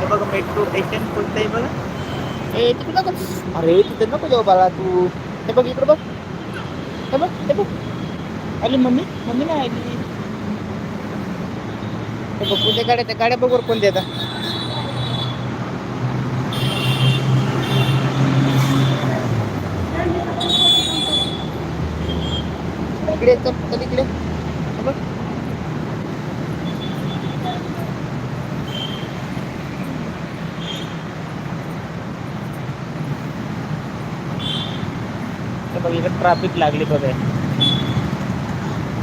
हे बघा metro station कोणतं आहे बघा? ए तिकडे नको अरे तिथे नको जाऊ बाळा तू. हे बघ इकडे बघ. हे बघ हे बघ. आली मम्मी मम्मी नाही आली. हे बघ कोणत्या गाड्या त्या गाड्या बघ कोणत्या आता इकडे चल इकडे. हे बघ इकडे ट्रॅफिक लागली बघ.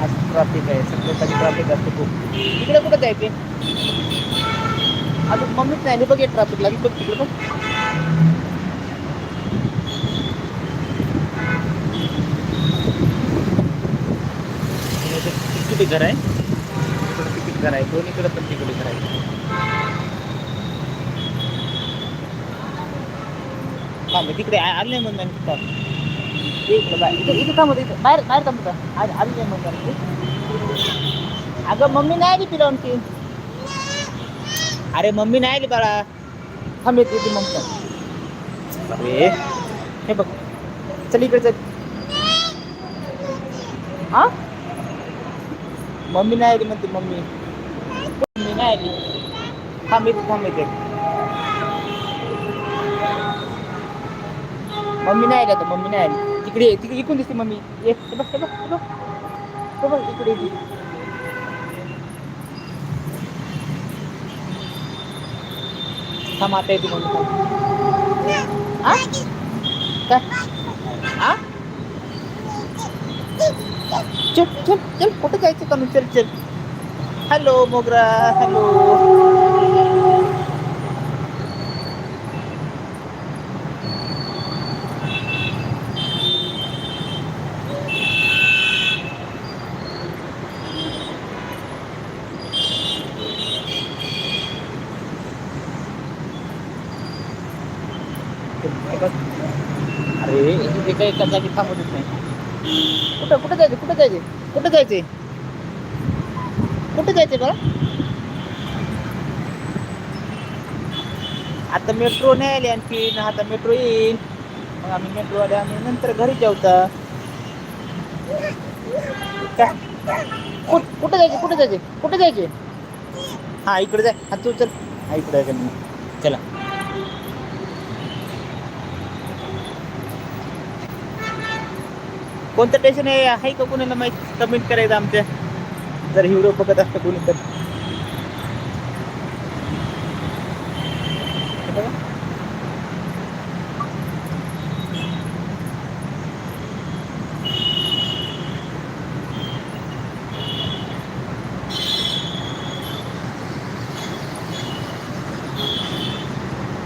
आज ट्रॅफिक आहे. सगळीकडे ट्रॅफिक असते खूप. इकडे कुठं जायचे अजून मम्मीच नाही. बघ ट्रॅफिक लागली. बघ तिकडे बघ. तिकडे घर आहे. इकडे तिकीट घर आहे. दोन्हीकडे पण तिकडे घर आहे. हा मी तिकडे आले म्हणून इकडे बाहेर इथे इथं थांबत इथं बाहेर बाहेर थांबत आज आली नाही म्हणून अगं मम्मी नाही आली तिला आणखी अरे मम्मी नाही आली बाळा थांब येते ती मम्मी अरे हे बघ चल इकडे चल हा मम्मी नाही आली म्हणते मम्मी मम्मी नाही आली थांब येते थांब येते मम्मी नाही आली आता मम्मी नाही आली. तिकडे ये, तिकडे इकडून दिसते मम्मी. ये हे बघ हे बघ हे बघ. हे बघ इकडे ये. थांब आता येते मम्मी थांब. आ? काय? आ? चल चल चल कुठं जायचं का चल चल. हॅलो मोगरा हॅलो अरे इथे एका जागी नाही कुठं कुठं जायचं? कुठं जायचे? कुठं जायचे? कुठं जायचे? आता मेट्रो नाही आली आता मेट्रो येईल मग आम्ही मेट्रो आले आम्ही नंतर घरी जेवता कुठ जायचे? कुठं जायचे कुठं जायचे हा, इकडे जाय हा, तू चल. हा, इकडे चला. कोणतं टेन्शन आहे? आहे का कोणाला माहिती? कमेंट करायचं आमच्या. जर हिरो बघत असतं कोणी तर.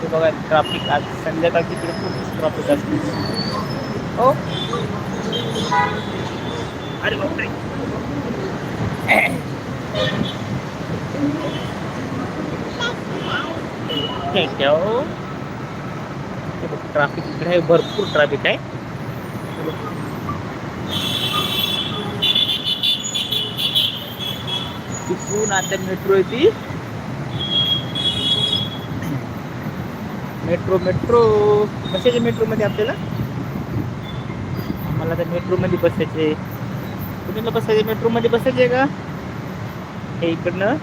हे बघा. ट्राफिक आज संध्याकाळची तिकडे खूप ट्राफिक असते. हो? अरे बापरे. ट्रॅफिक इकडे आहे भरपूर ट्रॅफिक आहे. हे आता मेट्रो येते. मेट्रो मेट्रो कशाच्या मेट्रोमध्ये आपल्याला? मला तर मेट्रोमध्ये बसायचे. कुणीला बसायचे? मेट्रोमध्ये बसायचे का? हे इकडनं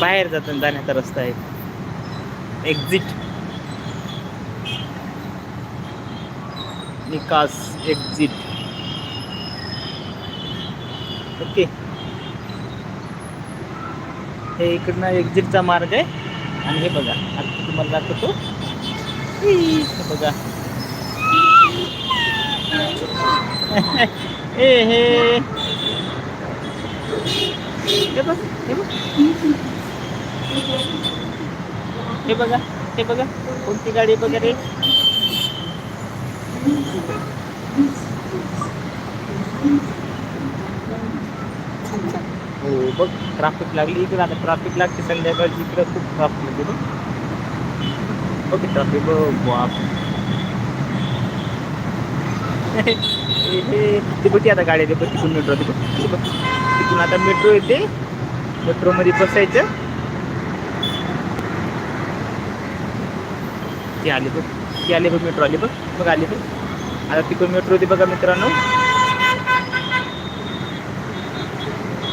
बाहेर जाताना जाण्याचा रस्ता आहे. एक्झिट निकास एक्झिट ओके हे इकडनं एक्झिटचा मार्ग आहे. आणि हे बघा. आता तुम्हाला दाखवतो. बघा. ए हे. हे बघ हे बघ. हे बघा हे बघा. कोणती गाडी आहे बघा रे? हो बघ ट्राफिक लागली इकडे. आता ट्रॅफिक लागते संध्याकाळची. इकडे खूप ट्रॅफिक लागते बघ ओके ट्रॅफिक बघ बाप. हे हे ते बघ ती आता गाडी येते बघ तिकडून मेट्रो ते बघ तिथून तिकडून आता मेट्रो येते. मेट्रोमध्ये बसायचं. ती आली बघ. ती आली बघ मेट्रो आली बघ. बघ आली बघ. आता तिकडून मेट्रो होती बघा मित्रांनो.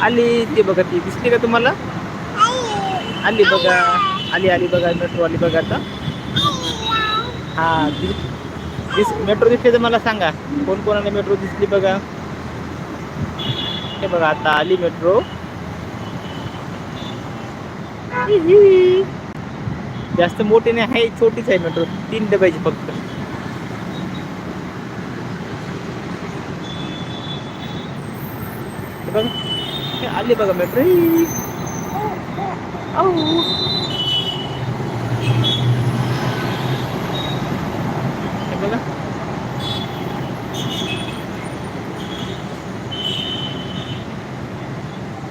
आली ते बघा ती. दिसली का तुम्हाला? आली बघा. आली आली बघा मेट्रो आली बघा आता. हा दिस मेट्रो दिसली तर मला सांगा कोण कोणाला मेट्रो दिसली बघा. हे बघा आता आली मेट्रो. जास्त मोठी नाही आहे छोटीच आहे मेट्रो तीन डब्याची फक्त. बघा आली बघा मेट्रो बघा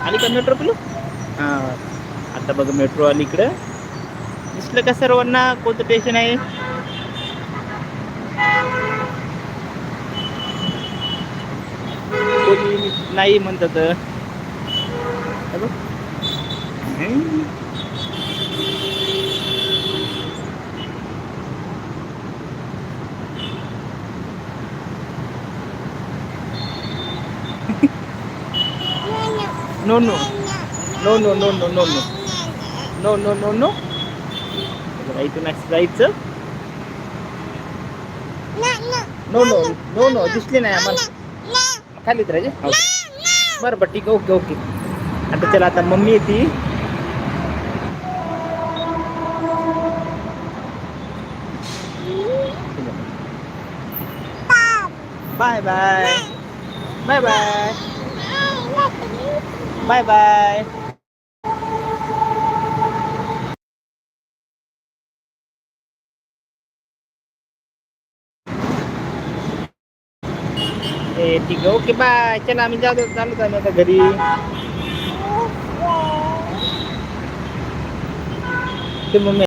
आली का मेट्रो पिलू? हा. आता बघा मेट्रो आली इकडं. दिसलं का सर्वांना? कोणतं स्टेशन आहे? कोणी नाही म्हणतात हे बघ. Hmm. No no no no no no no no no no no no बघा, इथून असं जायचं नो नो नो नो दिसली नाही आम्हाला खालीच राहायचे हो. बरं बरं ठीक आहे ओके ओके आता चला आता मम्मी येते bye bye Bye bye bye bye ए ठीक आहे ओके बाय चला आम्ही जातो चालू आम्ही आता घरी ते मम्मी